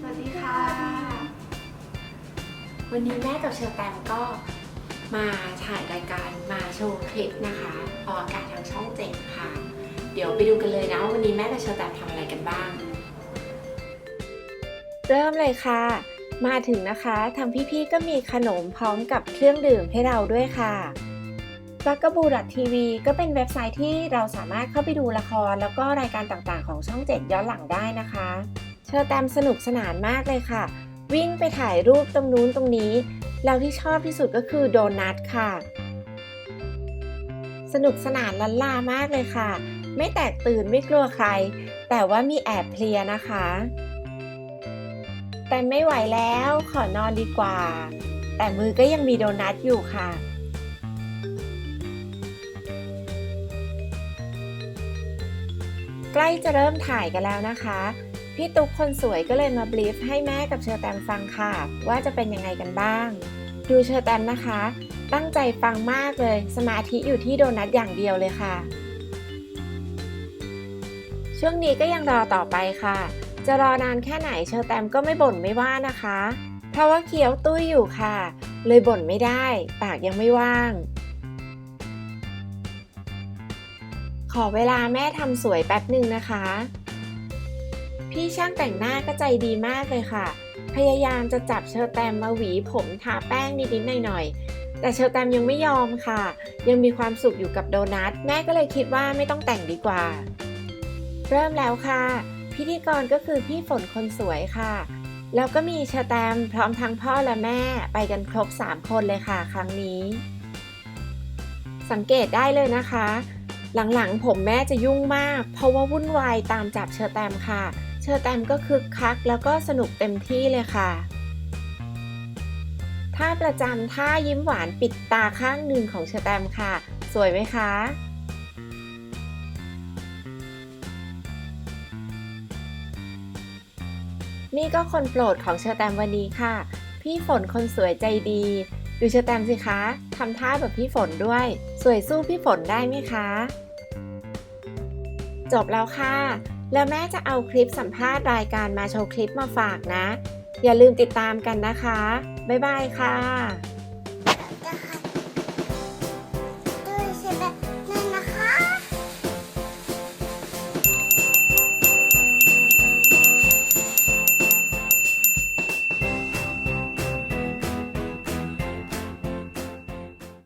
สวัสดีค่ะ วันนี้แม่กับเชอร์แตมก็มาถ่ายรายการมาโชว์คลิปนะคะออกอากาศทางช่องเจ็ดค่ะ เดี๋ยวไปดูกันเลยนะว่าวันนี้แม่กับเชอร์แตมทำอะไรกันบ้าง เริ่มเลยค่ะ มาถึงนะคะทางพี่ๆก็มีขนมพร้อมกับเครื่องดื่มให้เราด้วยค่ะ b u g a b o o TV ก็เป็นเว็บไซต์ที่เราสามารถเข้าไปดูละคร แล้วก็รายการต่างๆของช่อง7ย้อนหลังได้นะคะ เชอร์แตมสนุกสนานมากเลยค่ะ วิ่งไปถ่ายรูปตรงนู้นตรงนี้ แล้วที่ชอบที่สุดก็คือโดนัทค่ะ สนุกสนานลันลามากเลยค่ะ ไม่แตกตื่นไม่กลัวใคร แต่ว่ามีแอบเพลียนะคะ แต่ไม่ไหวแล้วขอนอนดีกว่า แต่มือก็ยังมีโดนัทอยู่ค่ะใกล้จะเริ่มถ่ายกันแล้วนะคะ พี่ตุ๊กคนสวยก็เลยมาบลีฟให้แม่กับเชอร์แตมฟังค่ะ ว่าจะเป็นยังไงกันบ้าง ดูเชอร์แตมนะคะ ตั้งใจฟังมากเลย สมาธิอยู่ที่โดนัทอย่างเดียวเลยค่ะ ช่วงนี้ก็ยังรอต่อไปค่ะ จะรอนานแค่ไหนเชอร์แตมก็ไม่บ่นไม่ว่านะคะ เพราะว่าเคี้ยวตุ้ยอยู่ค่ะ เลยบ่นไม่ได้ ปากยังไม่ว่าง ขอเวลาแม่ทำสวยแป๊บหนึ่งนะคะ พี่ช่างแต่งหน้าก็ใจดีมากเลยค่ะ พยายามจะจับเชอร์แตมมาหวีผมทาแป้งนิดๆหน่อยๆ แต่เชอร์แตมยังไม่ยอมค่ะ ยังมีความสุขอยู่กับโดนัท แม่ก็เลยคิดว่าไม่ต้องแต่งดีกว่า เริ่มแล้วค่ะ พิธีกรก็คือพี่ฝนคนสวยค่ะ แล้วก็มีเชอร์แตมพร้อมทั้งพ่อและแม่ไปกันครบ 3 คนเลยค่ะ ครั้งนี้ สังเกตได้เลยนะคะหลังๆ ผมแม่จะยุ่งมาก เพราะว่าวุ่นวายตามจับเชอร์แตมค่ะ อร์แตมก็คึกคักแล้วก็สนุกเต็มที่เลยค่ะท่าประจำท่ายิ้มหวานปิดตาข้างหนึ่งของเชอร์แตมค่ะ สวยไหมคะนี่ก็คนโปรดของเชอร์แตมวันนี้ค่ะ พี่ฝนคนสวยใจดี ดูเชอร์แตมสิคะทำท่าแบบพี่ฝนด้วย สวยสู้พี่ฝนได้ไหมคะ จบแล้วค่ะ แล้วแม่จะเอาคลิปสัมภาษณ์รายการมาโชว์คลิปมาฝากนะ อย่าลืมติดตามกันนะคะ บ๊ายบายค่ะ